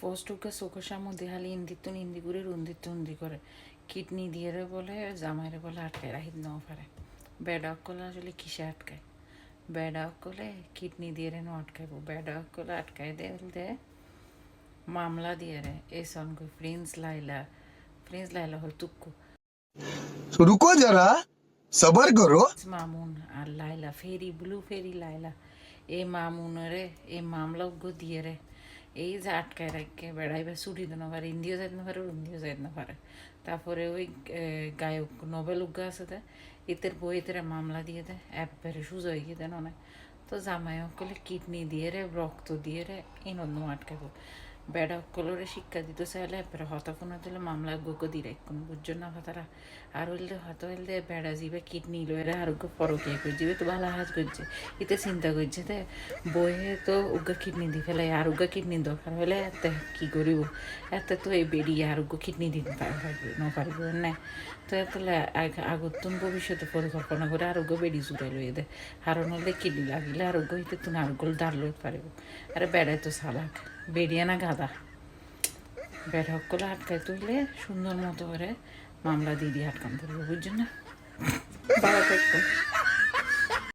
ফোস্টুকে চোখের সামনে দেহালি ইন্দিত্তুন ইন্দি করে রন্দিত্তুন ইন্দি করে কিডনি দিয়ে বলে জামাইরে বলে আটকায় রাখি নাও পারে ব্যাডক করলে আসলে কিসে আটকায় ব্যাডক করলে কিডনি দিয়ে রে আটকাইব? ব্যাডক করলে আটকাই দে দে মামলা দিয়ে রে এ সনকু প্রিন্স লাইলা। প্রিন্স লাইলা হল তুক্কু রুকো যারা সবর করো মামুন আর লাইলা ফেরি ব্লু ফেরি লাইলা। এ মামুন রে এ মামলা দিয়ে রে এই যে আটকায় রাখে বেড়াইবে সুটি দিতে না পারে ইন্দিও যাইতে না পারে ইন্দিও যাইতে না পারে তারপরে ওই গায়ক নোবেল উজ্ঞা আছে দে এতের বই এতের মামলা দিয়ে দেয় একবারে হয়ে গিয়ে দেন অনেক তো জামাই অঙ্কলে কিডনি দিয়ে রে রক্ত দিয়ে রে এই নন্দ আটকাবো বেড়া অকলরে শিক্ষা দিতে চাইলে এবারে হতাফোনা দিলে মামলা গোকো দিয়ে রাখুন বুঝছ না হতারা? আর হইলে হত হইলে বেড়া যাবে কিডনি লো এরা লয়ে আরোগ্য পরকে করে যাবে তো ভালো হাজ করছে। এতে চিন্তা করছে তে, বইয়ে তো উগা কিডনি দি ফেলে, আর উগা কিডনি দরকার হলে এতে কি করিব? এতে তো এই বেরিয়ে আরোগ্য কিডনি দিতে পারবে নপারিব না তো এতে আগতুন ভবিষ্যতে পরিকল্পনা করে আর আরোগ্য বেড়ি জুড়ে লইয়ে দে। আর নলে কিডনি লাগিলে আর আরোগ্য হইতে তুমি আর গোল দাঁড় লইতে পারিব। আরে বেড়ায় তো সালাক। বেরিয়ে না গাদা বের হক করে আটকায় তুললে সুন্দর মতো করে মামলা দিয়ে দিয়ে আটকান পড়বে বুঝছেন না?